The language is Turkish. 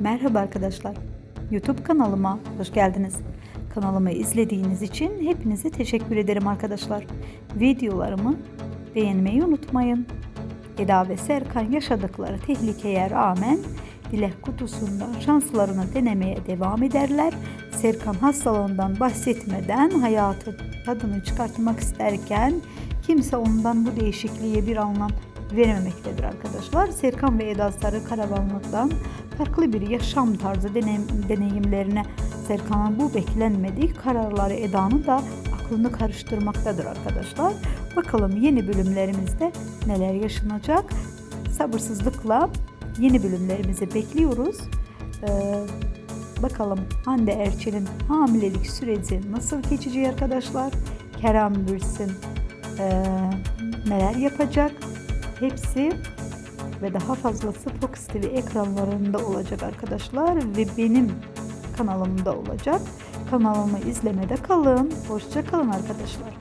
Merhaba arkadaşlar. YouTube kanalıma hoş geldiniz. Kanalımı izlediğiniz için hepinize teşekkür ederim arkadaşlar. Videolarımı beğenmeyi unutmayın. Eda ve Serkan yaşadıkları tehlikeye rağmen dilek kutusunda şanslarını denemeye devam ederler. Serkan hastalığından bahsetmeden hayatı tadını çıkartmak isterken kimse ondan bu değişikliğe bir anlam verememektedir arkadaşlar. Serkan ve Eda Sarı karavanlıktan farklı bir yaşam tarzı deneyim, deneyimlerine Serkan'ın bu beklenmedik kararları Eda'nın da aklını karıştırmaktadır arkadaşlar. Bakalım yeni bölümlerimizde neler yaşanacak. Sabırsızlıkla yeni bölümlerimizi bekliyoruz. Ee, bakalım Hande Erçel'in hamilelik süreci nasıl geçecek arkadaşlar? Kerem Bürsin ee, neler yapacak? Hepsi ve daha fazlası Fox TV ekranlarında olacak arkadaşlar ve benim kanalımda olacak. Kanalımı izlemede kalın. Hoşça kalın arkadaşlar.